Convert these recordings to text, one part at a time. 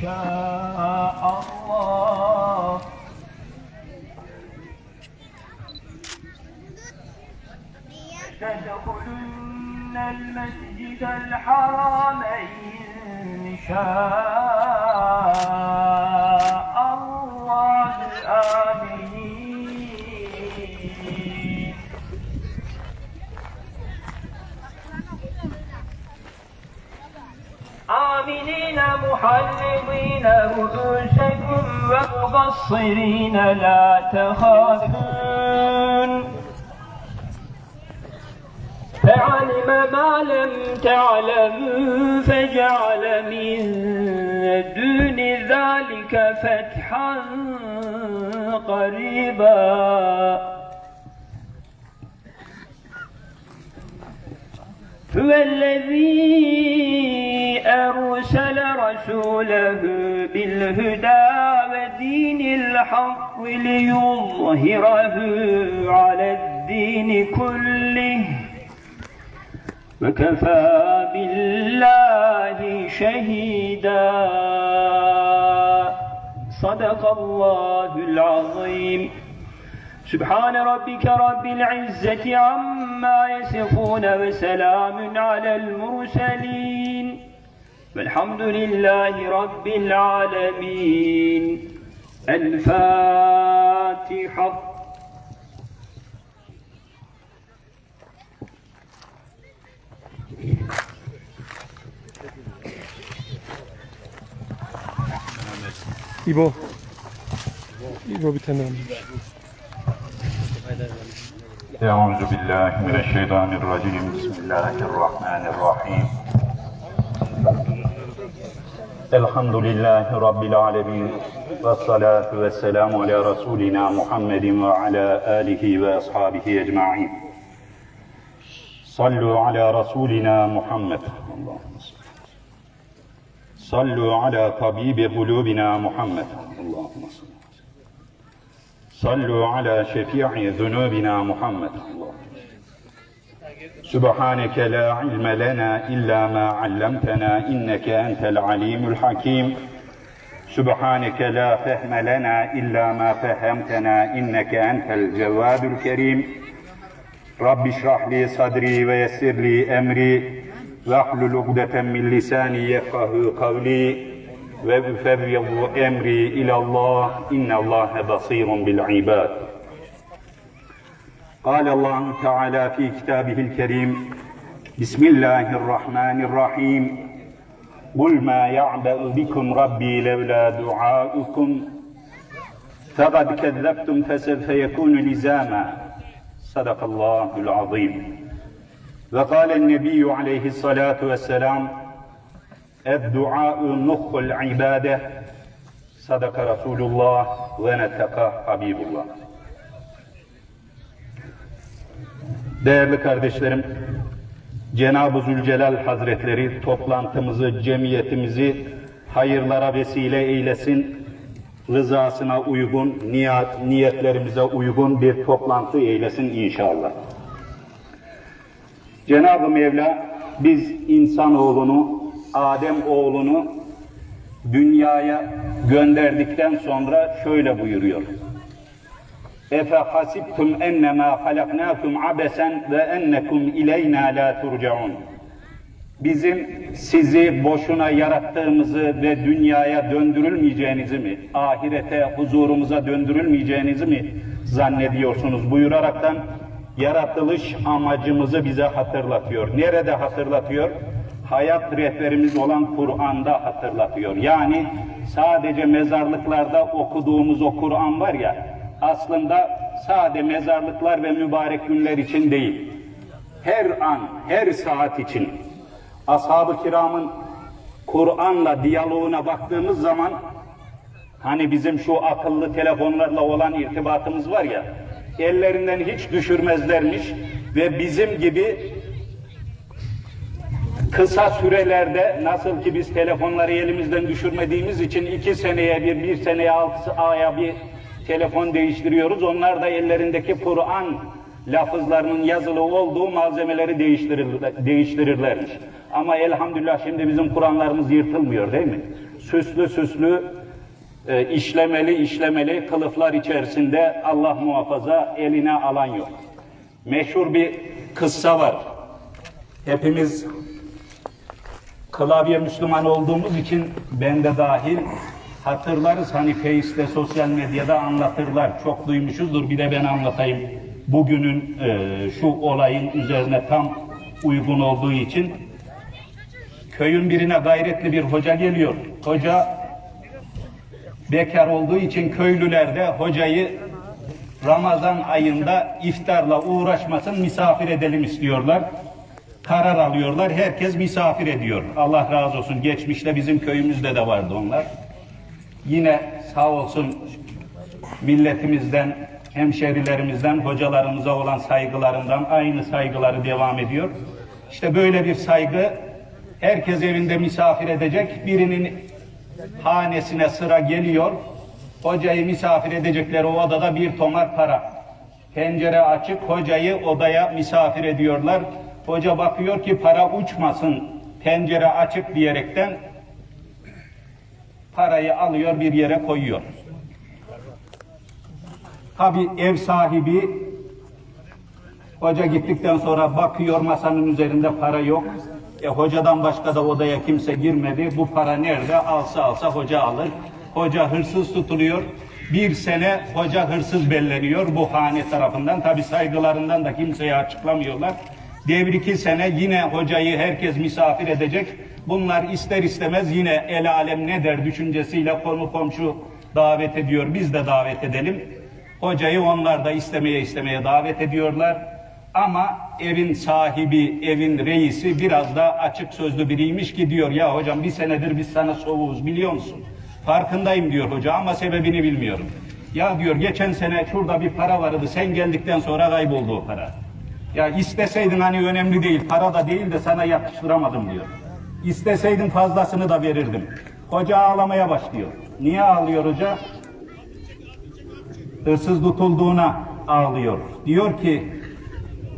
شاء الله. تدخلن المسجد الحرام إن شاء الله. آمين. آمنين محلقين رؤوسكم ومقصرين لا تخافون. فعلم ما لم تعلم فجعل من دون ذلك فتحا قريبا. هو الذي أرسل رسوله بالهدى ودين الحق ليظهره على الدين كله. وكفى بالله شهيدا. صدق الله العظيم. سبحان ربك رب العزة عما يصفون وسلام على المرسلين والحمد لله رب العالمين الفاتحة İbo. İbo almış. أعوذ بالله من الشيطان الرجيم. بسم الله الرحمن الرحيم. الحمد لله رب العالمين والصلاة والسلام على رسولنا محمد وعلى آله وأصحابه أجمعين. صلوا على رسولنا محمد. صلوا على طبيب قلوبنا محمد. اللهم صل صلوا على شفيع ذنوبنا محمد. سبحانك لا علم لنا إلا ما علمتنا إنك أنت العليم الحكيم. سبحانك لا فهم لنا إلا ما فهمتنا إنك أنت الجواد الكريم. رب اشرح لي صدري ويسر لي أمري. واحلل عقدة من لساني يفقه قولي. وأفوض أمري إلى الله. إن الله بصير بالعباد. قال الله تعالى في كتابه الكريم بسم الله الرحمن الرحيم. قل ما يعبأ بكم ربي لولا دعاؤكم. فقد كذبتم فسوف يكون لزاما. صدق الله العظيم. وقال النبي عليه الصلاة والسلام Eddua'u nuhul ibade. Sadaka Resulullah ve neteka Habibullah. Değerli kardeşlerim, Cenab-ı Zülcelal Hazretleri toplantımızı, cemiyetimizi hayırlara vesile eylesin. Rızasına uygun, niyat, niyetlerimize uygun bir toplantı eylesin inşallah. Cenab-ı Mevla biz insanoğlunu Adem oğlunu dünyaya gönderdikten sonra şöyle buyuruyor. Efe hasibtum ennemâ halaknâkum abesen ve ennekum ileyna la turcaun. Bizim sizi boşuna yarattığımızı ve dünyaya döndürülmeyeceğinizi mi, ahirete, huzurumuza döndürülmeyeceğinizi mi zannediyorsunuz buyuraraktan yaratılış amacımızı bize hatırlatıyor. Nerede hatırlatıyor? Hayat rehberimiz olan Kur'an'da hatırlatıyor. Yani sadece mezarlıklarda okuduğumuz o Kur'an var ya, aslında sade mezarlıklar ve mübarek günler için değil. Her an, her saat için. Ashab-ı kiramın Kur'an'la diyaloğuna baktığımız zaman hani bizim şu akıllı telefonlarla olan irtibatımız var ya ellerinden hiç düşürmezlermiş ve bizim gibi kısa sürelerde nasıl ki biz telefonları elimizden düşürmediğimiz için iki seneye bir, bir seneye altı aya bir telefon değiştiriyoruz. Onlar da ellerindeki Kur'an lafızlarının yazılı olduğu malzemeleri değiştirir, değiştirirlermiş. Ama elhamdülillah şimdi bizim Kur'anlarımız yırtılmıyor değil mi? süslü süslü e, işlemeli işlemeli kılıflar içerisinde Allah muhafaza eline alan yok. Meşhur bir kıssa var. Hepimiz klavye Müslüman olduğumuz için ben de dahil hatırlarız hani Face'te sosyal medyada anlatırlar. Çok duymuşuzdur bir de ben anlatayım. Bugünün e, şu olayın üzerine tam uygun olduğu için köyün birine gayretli bir hoca geliyor. Hoca bekar olduğu için köylüler de hocayı Ramazan ayında iftarla uğraşmasın misafir edelim istiyorlar. Karar alıyorlar. Herkes misafir ediyor. Allah razı olsun. Geçmişte bizim köyümüzde de vardı onlar. Yine sağ olsun milletimizden, hemşerilerimizden, hocalarımıza olan saygılarından aynı saygıları devam ediyor. İşte böyle bir saygı herkes evinde misafir edecek. Birinin hanesine sıra geliyor. Hocayı misafir edecekleri o odada bir tomar para. Pencere açık hocayı odaya misafir ediyorlar. Hoca bakıyor ki para uçmasın pencere açık diyerekten parayı alıyor bir yere koyuyor. Tabi ev sahibi hoca gittikten sonra bakıyor masanın üzerinde para yok. E, hocadan başka da odaya kimse girmedi. Bu para nerede? Alsa alsa hoca alır. Hoca hırsız tutuluyor. Bir sene hoca hırsız belleniyor bu hane tarafından. Tabi saygılarından da kimseye açıklamıyorlar. Devir iki sene yine hocayı herkes misafir edecek. Bunlar ister istemez yine el alem ne der düşüncesiyle konu komşu davet ediyor. Biz de davet edelim. Hocayı onlar da istemeye istemeye davet ediyorlar. Ama evin sahibi, evin reisi biraz da açık sözlü biriymiş ki diyor ya hocam bir senedir biz sana soğuğuz biliyor musun? Farkındayım diyor hoca ama sebebini bilmiyorum. Ya diyor geçen sene şurada bir para vardı sen geldikten sonra kayboldu o para. Ya isteseydin hani önemli değil para da değil de sana yakıştıramadım diyor. İsteseydin fazlasını da verirdim. Hoca ağlamaya başlıyor. Niye ağlıyor hoca? hırsız tutulduğuna ağlıyor. Diyor ki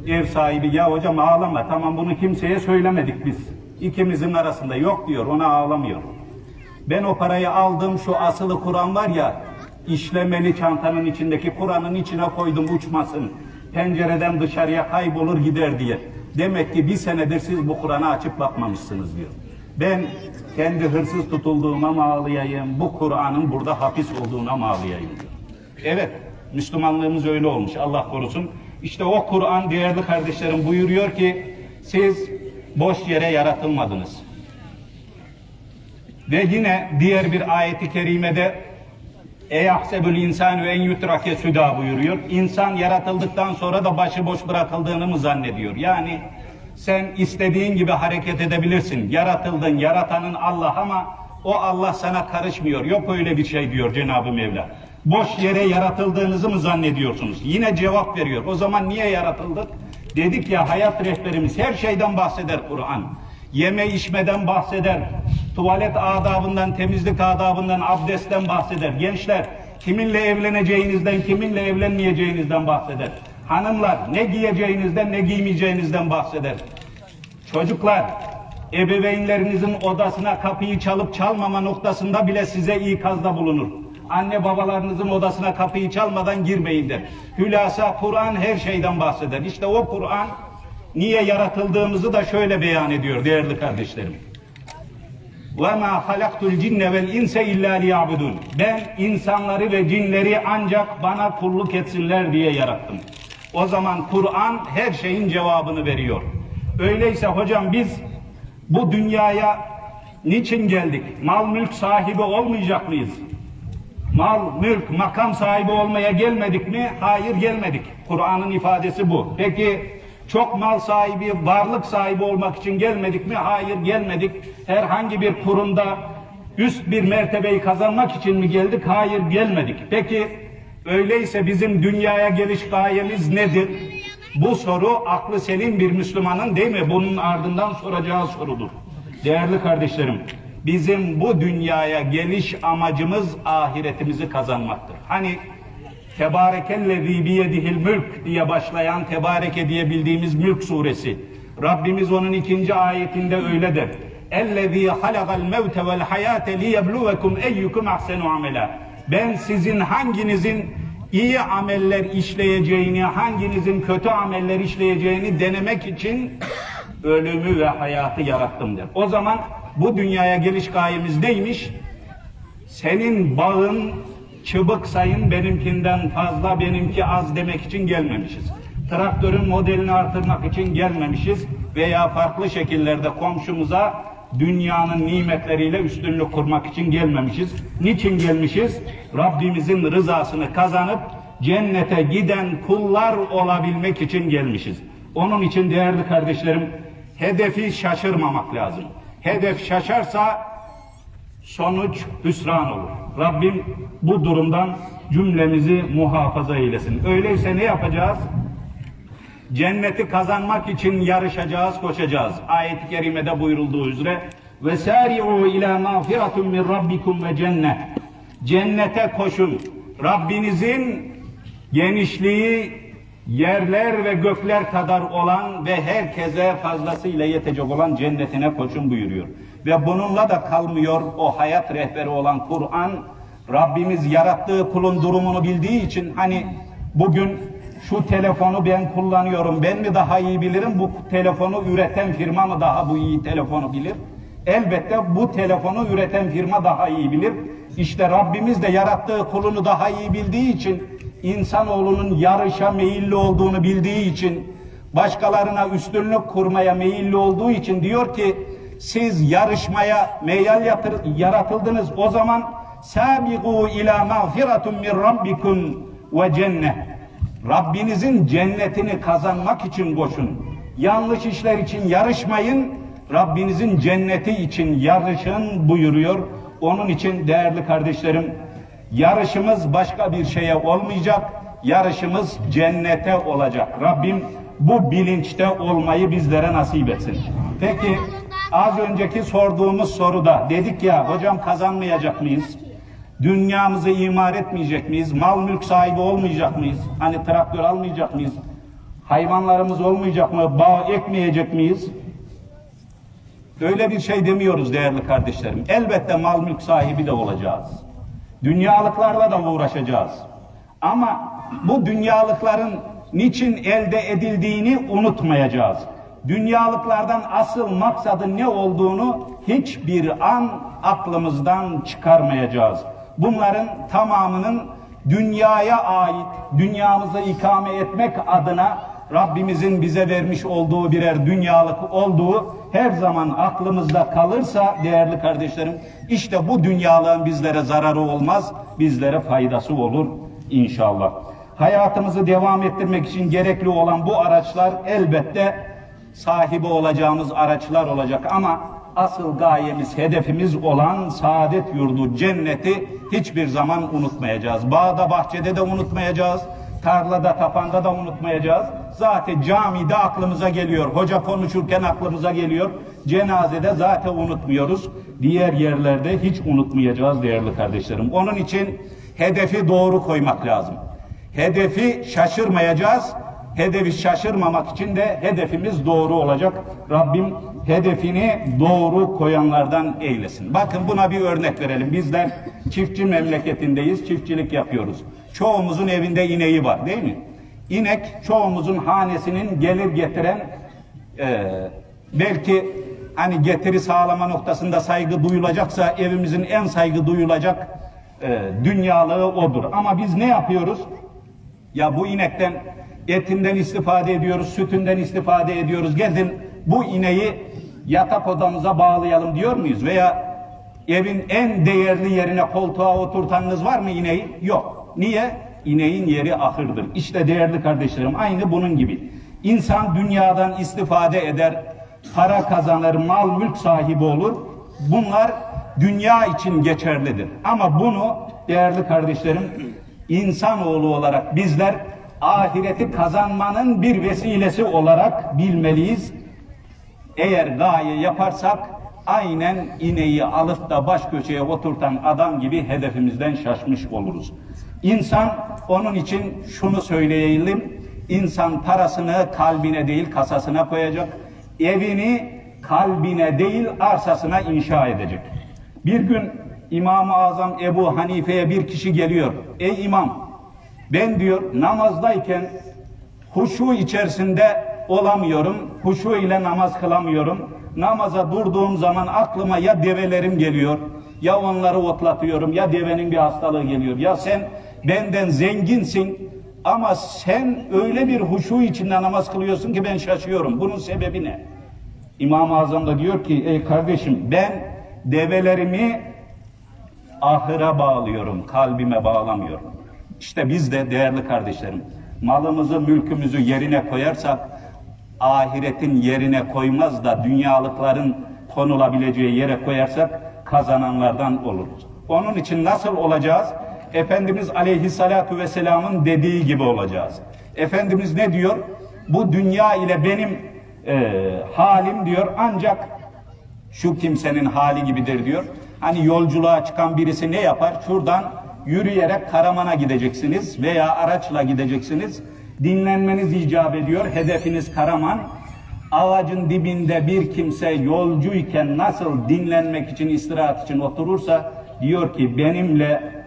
ev sahibi ya hocam ağlama tamam bunu kimseye söylemedik biz. İkimizin arasında yok diyor ona ağlamıyor. Ben o parayı aldım şu asılı Kur'an var ya işlemeli çantanın içindeki Kur'an'ın içine koydum uçmasın. Pencereden dışarıya kaybolur gider diye. Demek ki bir senedir siz bu Kur'an'a açıp bakmamışsınız diyor. Ben kendi hırsız tutulduğuma mı ağlayayım, bu Kur'an'ın burada hapis olduğuna mı ağlayayım diyor. Evet, Müslümanlığımız öyle olmuş. Allah korusun. İşte o Kur'an değerli kardeşlerim buyuruyor ki siz boş yere yaratılmadınız. Ve yine diğer bir ayeti kerimede Eyahsebül insan ve en yutrake süda buyuruyor. İnsan yaratıldıktan sonra da başıboş bırakıldığını mı zannediyor? Yani sen istediğin gibi hareket edebilirsin. Yaratıldın, yaratanın Allah ama o Allah sana karışmıyor. Yok öyle bir şey diyor Cenab-ı Mevla. Boş yere yaratıldığınızı mı zannediyorsunuz? Yine cevap veriyor. O zaman niye yaratıldık? Dedik ya hayat rehberimiz her şeyden bahseder Kur'an. Yeme içmeden bahseder. Tuvalet adabından, temizlik adabından, abdestten bahseder. Gençler kiminle evleneceğinizden, kiminle evlenmeyeceğinizden bahseder. Hanımlar ne giyeceğinizden, ne giymeyeceğinizden bahseder. Çocuklar ebeveynlerinizin odasına kapıyı çalıp çalmama noktasında bile size ikazda bulunur. Anne babalarınızın odasına kapıyı çalmadan girmeyin der. Hülasa Kur'an her şeyden bahseder. İşte o Kur'an niye yaratıldığımızı da şöyle beyan ediyor değerli kardeşlerim. وَمَا خَلَقْتُ الْجِنَّ وَالْاِنْسَ اِلَّا لِيَعْبُدُونَ Ben insanları ve cinleri ancak bana kulluk etsinler diye yarattım. O zaman Kur'an her şeyin cevabını veriyor. Öyleyse hocam biz bu dünyaya niçin geldik? Mal mülk sahibi olmayacak mıyız? Mal, mülk, makam sahibi olmaya gelmedik mi? Hayır gelmedik. Kur'an'ın ifadesi bu. Peki çok mal sahibi, varlık sahibi olmak için gelmedik mi? Hayır gelmedik. Herhangi bir kurumda üst bir mertebeyi kazanmak için mi geldik? Hayır gelmedik. Peki öyleyse bizim dünyaya geliş gayemiz nedir? Bu soru aklı selim bir Müslümanın değil mi? Bunun ardından soracağı sorudur. Değerli kardeşlerim, bizim bu dünyaya geliş amacımız ahiretimizi kazanmaktır. Hani Tebarekellezî biyedihil mülk diye başlayan tebareke diye bildiğimiz Mülk suresi. Rabbimiz onun ikinci ayetinde öyle der. Ellezî halagal mevte vel hayâte liyebluvekum eyyukum ahsenu amela. Ben sizin hanginizin iyi ameller işleyeceğini, hanginizin kötü ameller işleyeceğini denemek için ölümü ve hayatı yarattım der. O zaman bu dünyaya geliş gayemiz neymiş? Senin bağın, çıbık sayın benimkinden fazla benimki az demek için gelmemişiz. Traktörün modelini artırmak için gelmemişiz veya farklı şekillerde komşumuza dünyanın nimetleriyle üstünlük kurmak için gelmemişiz. Niçin gelmişiz? Rabbimizin rızasını kazanıp cennete giden kullar olabilmek için gelmişiz. Onun için değerli kardeşlerim hedefi şaşırmamak lazım. Hedef şaşarsa sonuç hüsran olur. Rabbim bu durumdan cümlemizi muhafaza eylesin. Öyleyse ne yapacağız? Cenneti kazanmak için yarışacağız, koşacağız. Ayet-i kerimede buyurulduğu üzere ve sari'u ila mağfiratun min rabbikum ve cennet. Cennete koşun. Rabbinizin genişliği yerler ve gökler kadar olan ve herkese fazlasıyla yetecek olan cennetine koşun buyuruyor. Ve bununla da kalmıyor o hayat rehberi olan Kur'an. Rabbimiz yarattığı kulun durumunu bildiği için hani bugün şu telefonu ben kullanıyorum ben mi daha iyi bilirim bu telefonu üreten firma mı daha bu iyi telefonu bilir? Elbette bu telefonu üreten firma daha iyi bilir. İşte Rabbimiz de yarattığı kulunu daha iyi bildiği için insanoğlunun yarışa meyilli olduğunu bildiği için başkalarına üstünlük kurmaya meyilli olduğu için diyor ki siz yarışmaya meyal yatır, yaratıldınız o zaman sabiqu ila mağfiratun min rabbikum ve cennet Rabbinizin cennetini kazanmak için koşun. Yanlış işler için yarışmayın. Rabbinizin cenneti için yarışın buyuruyor. Onun için değerli kardeşlerim yarışımız başka bir şeye olmayacak. Yarışımız cennete olacak. Rabbim bu bilinçte olmayı bizlere nasip etsin. Peki az önceki sorduğumuz soruda dedik ya hocam kazanmayacak mıyız? Dünyamızı imar etmeyecek miyiz? Mal mülk sahibi olmayacak mıyız? Hani traktör almayacak mıyız? Hayvanlarımız olmayacak mı? Bağ ekmeyecek miyiz? Öyle bir şey demiyoruz değerli kardeşlerim. Elbette mal mülk sahibi de olacağız. Dünyalıklarla da uğraşacağız. Ama bu dünyalıkların niçin elde edildiğini unutmayacağız. Dünyalıklardan asıl maksadın ne olduğunu hiçbir an aklımızdan çıkarmayacağız. Bunların tamamının dünyaya ait, dünyamızı ikame etmek adına Rabbimizin bize vermiş olduğu birer dünyalık olduğu her zaman aklımızda kalırsa değerli kardeşlerim işte bu dünyalığın bizlere zararı olmaz, bizlere faydası olur inşallah. Hayatımızı devam ettirmek için gerekli olan bu araçlar elbette sahibi olacağımız araçlar olacak ama asıl gayemiz, hedefimiz olan saadet yurdu, cenneti hiçbir zaman unutmayacağız. Bağda, bahçede de unutmayacağız. Tarlada, tapanda da unutmayacağız. Zaten camide aklımıza geliyor. Hoca konuşurken aklımıza geliyor. Cenazede zaten unutmuyoruz. Diğer yerlerde hiç unutmayacağız değerli kardeşlerim. Onun için hedefi doğru koymak lazım. Hedefi şaşırmayacağız. Hedefi şaşırmamak için de hedefimiz doğru olacak. Rabbim hedefini doğru koyanlardan eylesin. Bakın buna bir örnek verelim. Bizler çiftçi memleketindeyiz, çiftçilik yapıyoruz. Çoğumuzun evinde ineği var değil mi? İnek çoğumuzun hanesinin gelir getiren e, belki hani getiri sağlama noktasında saygı duyulacaksa evimizin en saygı duyulacak e, dünyalığı odur. Ama biz ne yapıyoruz? Ya bu inekten etinden istifade ediyoruz, sütünden istifade ediyoruz. Gelin bu ineği yatak odamıza bağlayalım diyor muyuz? Veya evin en değerli yerine koltuğa oturtanınız var mı ineği? Yok. Niye? İneğin yeri ahırdır. İşte değerli kardeşlerim aynı bunun gibi. İnsan dünyadan istifade eder, para kazanır, mal mülk sahibi olur. Bunlar dünya için geçerlidir. Ama bunu değerli kardeşlerim insanoğlu olarak bizler ahireti kazanmanın bir vesilesi olarak bilmeliyiz. Eğer gaye yaparsak aynen ineği alıp da baş köşeye oturtan adam gibi hedefimizden şaşmış oluruz. İnsan onun için şunu söyleyelim. İnsan parasını kalbine değil kasasına koyacak. Evini kalbine değil arsasına inşa edecek. Bir gün İmam-ı Azam Ebu Hanife'ye bir kişi geliyor. Ey imam ben diyor namazdayken huşu içerisinde olamıyorum. Huşu ile namaz kılamıyorum. Namaza durduğum zaman aklıma ya develerim geliyor ya onları otlatıyorum ya devenin bir hastalığı geliyor. Ya sen benden zenginsin ama sen öyle bir huşu içinde namaz kılıyorsun ki ben şaşıyorum. Bunun sebebi ne? İmam-ı Azam da diyor ki ey kardeşim ben develerimi ahıra bağlıyorum, kalbime bağlamıyorum. İşte biz de değerli kardeşlerim, malımızı, mülkümüzü yerine koyarsak, ahiretin yerine koymaz da dünyalıkların konulabileceği yere koyarsak kazananlardan oluruz. Onun için nasıl olacağız? Efendimiz Aleyhissalatu vesselamın dediği gibi olacağız. Efendimiz ne diyor? Bu dünya ile benim e, halim diyor ancak şu kimsenin hali gibidir diyor. Hani yolculuğa çıkan birisi ne yapar? Şuradan yürüyerek Karaman'a gideceksiniz veya araçla gideceksiniz. Dinlenmeniz icap ediyor. Hedefiniz Karaman. Ağacın dibinde bir kimse yolcuyken nasıl dinlenmek için, istirahat için oturursa diyor ki benimle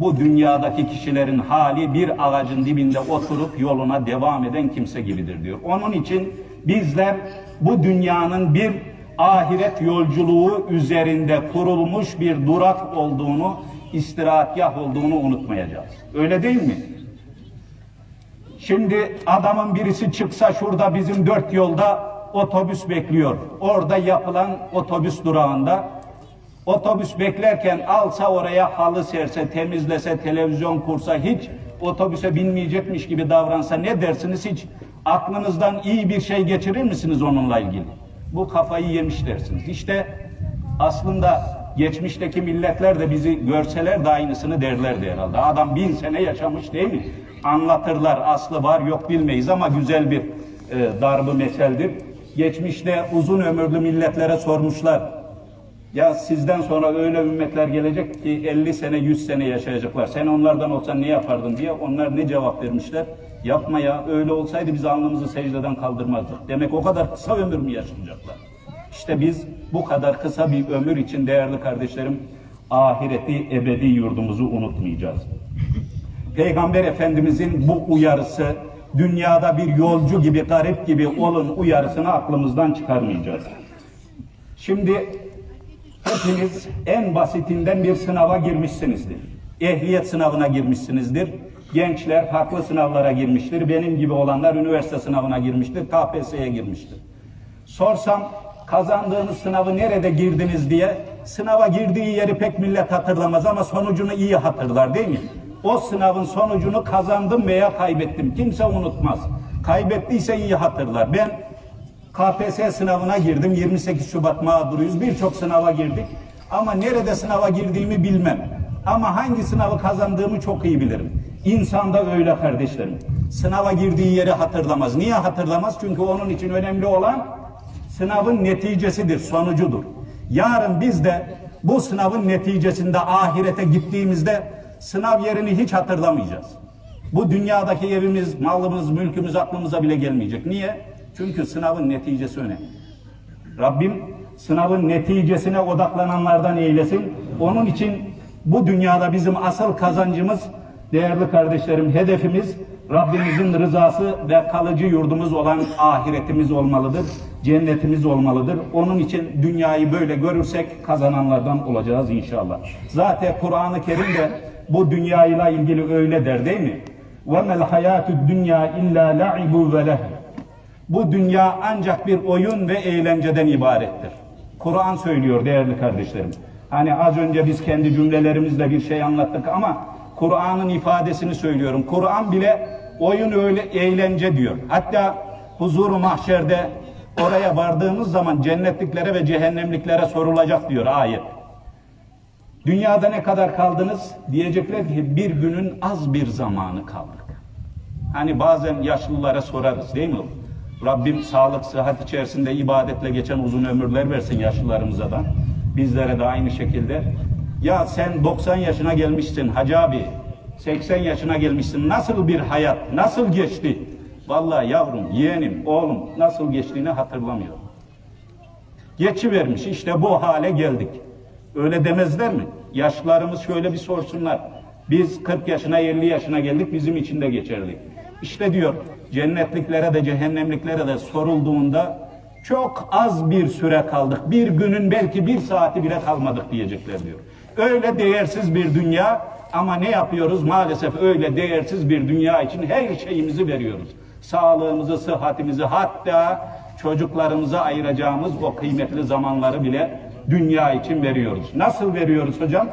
bu dünyadaki kişilerin hali bir ağacın dibinde oturup yoluna devam eden kimse gibidir diyor. Onun için bizler bu dünyanın bir ahiret yolculuğu üzerinde kurulmuş bir durak olduğunu, istirahatgah olduğunu unutmayacağız. Öyle değil mi? Şimdi adamın birisi çıksa şurada bizim dört yolda otobüs bekliyor. Orada yapılan otobüs durağında otobüs beklerken alsa oraya halı serse, temizlese, televizyon kursa hiç otobüse binmeyecekmiş gibi davransa ne dersiniz hiç aklınızdan iyi bir şey geçirir misiniz onunla ilgili? Bu kafayı yemiş dersiniz. İşte aslında geçmişteki milletler de bizi görseler de aynısını derlerdi herhalde. Adam bin sene yaşamış değil mi? Anlatırlar aslı var yok bilmeyiz ama güzel bir e, darbı meseldir. Geçmişte uzun ömürlü milletlere sormuşlar. Ya sizden sonra öyle ümmetler gelecek ki 50 sene 100 sene yaşayacaklar. Sen onlardan olsan ne yapardın diye onlar ne cevap vermişler? Yapma ya öyle olsaydı biz alnımızı secdeden kaldırmazdık. Demek o kadar kısa ömür mü yaşayacaklar? İşte biz bu kadar kısa bir ömür için değerli kardeşlerim ahireti ebedi yurdumuzu unutmayacağız. Peygamber Efendimizin bu uyarısı dünyada bir yolcu gibi garip gibi olun uyarısını aklımızdan çıkarmayacağız. Şimdi hepiniz en basitinden bir sınava girmişsinizdir. Ehliyet sınavına girmişsinizdir. Gençler farklı sınavlara girmiştir. Benim gibi olanlar üniversite sınavına girmiştir. KPSS'ye girmiştir. Sorsam kazandığınız sınavı nerede girdiniz diye sınava girdiği yeri pek millet hatırlamaz ama sonucunu iyi hatırlar değil mi? O sınavın sonucunu kazandım veya kaybettim. Kimse unutmaz. Kaybettiyse iyi hatırlar. Ben KPSS sınavına girdim. 28 Şubat mağduruyuz. Birçok sınava girdik. Ama nerede sınava girdiğimi bilmem. Ama hangi sınavı kazandığımı çok iyi bilirim. İnsan da öyle kardeşlerim. Sınava girdiği yeri hatırlamaz. Niye hatırlamaz? Çünkü onun için önemli olan sınavın neticesidir, sonucudur. Yarın biz de bu sınavın neticesinde ahirete gittiğimizde sınav yerini hiç hatırlamayacağız. Bu dünyadaki evimiz, malımız, mülkümüz aklımıza bile gelmeyecek. Niye? Çünkü sınavın neticesi önemli. Rabbim sınavın neticesine odaklananlardan eylesin. Onun için bu dünyada bizim asıl kazancımız değerli kardeşlerim hedefimiz Rabbimizin rızası ve kalıcı yurdumuz olan ahiretimiz olmalıdır. Cennetimiz olmalıdır. Onun için dünyayı böyle görürsek kazananlardan olacağız inşallah. Zaten Kur'an-ı Kerim de bu dünyayla ilgili öyle der değil mi? وَمَا الْحَيَاتُ الدُّنْيَا اِلَّا لَعِبُ وَلَهُ bu dünya ancak bir oyun ve eğlenceden ibarettir. Kur'an söylüyor değerli kardeşlerim. Hani az önce biz kendi cümlelerimizle bir şey anlattık ama Kur'an'ın ifadesini söylüyorum. Kur'an bile oyun öyle eğlence diyor. Hatta huzuru mahşerde oraya vardığımız zaman cennetliklere ve cehennemliklere sorulacak diyor ayet. Dünyada ne kadar kaldınız? Diyecekler ki bir günün az bir zamanı kaldık. Hani bazen yaşlılara sorarız değil mi? Rabbim sağlık, sıhhat içerisinde ibadetle geçen uzun ömürler versin yaşlılarımıza da. Bizlere de aynı şekilde. Ya sen 90 yaşına gelmişsin Hacı abi. 80 yaşına gelmişsin. Nasıl bir hayat, nasıl geçti? Vallahi yavrum, yeğenim, oğlum nasıl geçtiğini hatırlamıyorum. Geçivermiş. İşte bu hale geldik. Öyle demezler mi? Yaşlarımız şöyle bir sorsunlar. Biz 40 yaşına 50 yaşına geldik bizim için de geçerli. İşte diyor cennetliklere de cehennemliklere de sorulduğunda çok az bir süre kaldık. Bir günün belki bir saati bile kalmadık diyecekler diyor. Öyle değersiz bir dünya ama ne yapıyoruz? Maalesef öyle değersiz bir dünya için her şeyimizi veriyoruz. Sağlığımızı, sıhhatimizi hatta çocuklarımıza ayıracağımız o kıymetli zamanları bile dünya için veriyoruz. Nasıl veriyoruz hocam?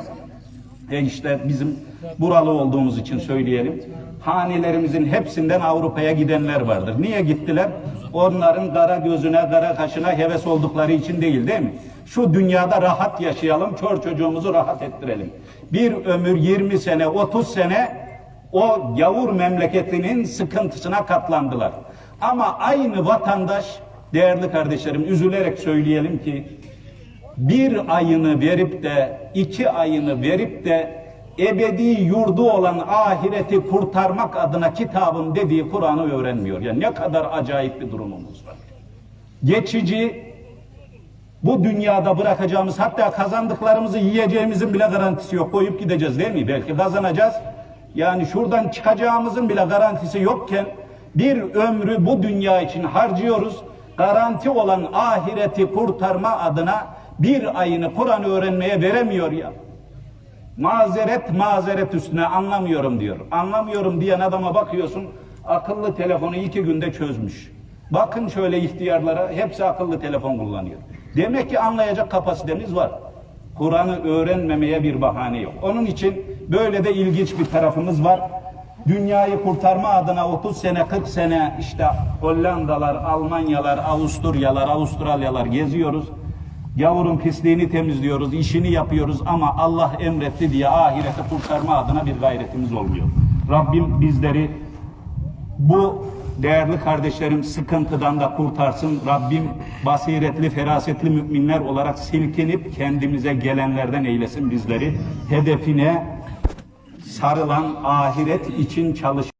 E işte bizim buralı olduğumuz için söyleyelim. Hanelerimizin hepsinden Avrupa'ya gidenler vardır. Niye gittiler? Onların kara gözüne, kara kaşına heves oldukları için değil değil mi? Şu dünyada rahat yaşayalım, çor çocuğumuzu rahat ettirelim. Bir ömür 20 sene, 30 sene o gavur memleketinin sıkıntısına katlandılar. Ama aynı vatandaş, değerli kardeşlerim üzülerek söyleyelim ki bir ayını verip de iki ayını verip de ebedi yurdu olan ahireti kurtarmak adına kitabın dediği Kur'an'ı öğrenmiyor. Ya ne kadar acayip bir durumumuz var. Geçici bu dünyada bırakacağımız hatta kazandıklarımızı yiyeceğimizin bile garantisi yok. Koyup gideceğiz değil mi? Belki kazanacağız. Yani şuradan çıkacağımızın bile garantisi yokken bir ömrü bu dünya için harcıyoruz. Garanti olan ahireti kurtarma adına bir ayını Kur'an öğrenmeye veremiyor ya. Mazeret mazeret üstüne anlamıyorum diyor. Anlamıyorum diyen adama bakıyorsun akıllı telefonu iki günde çözmüş. Bakın şöyle ihtiyarlara hepsi akıllı telefon kullanıyor. Demek ki anlayacak kapasitemiz var. Kur'an'ı öğrenmemeye bir bahane yok. Onun için böyle de ilginç bir tarafımız var. Dünyayı kurtarma adına 30 sene 40 sene işte Hollandalar, Almanyalar, Avusturyalar, Avustralyalar geziyoruz. Gavurun pisliğini temizliyoruz, işini yapıyoruz ama Allah emretti diye ahireti kurtarma adına bir gayretimiz olmuyor. Rabbim bizleri bu değerli kardeşlerim sıkıntıdan da kurtarsın. Rabbim basiretli, ferasetli müminler olarak silkinip kendimize gelenlerden eylesin bizleri. Hedefine sarılan ahiret için çalış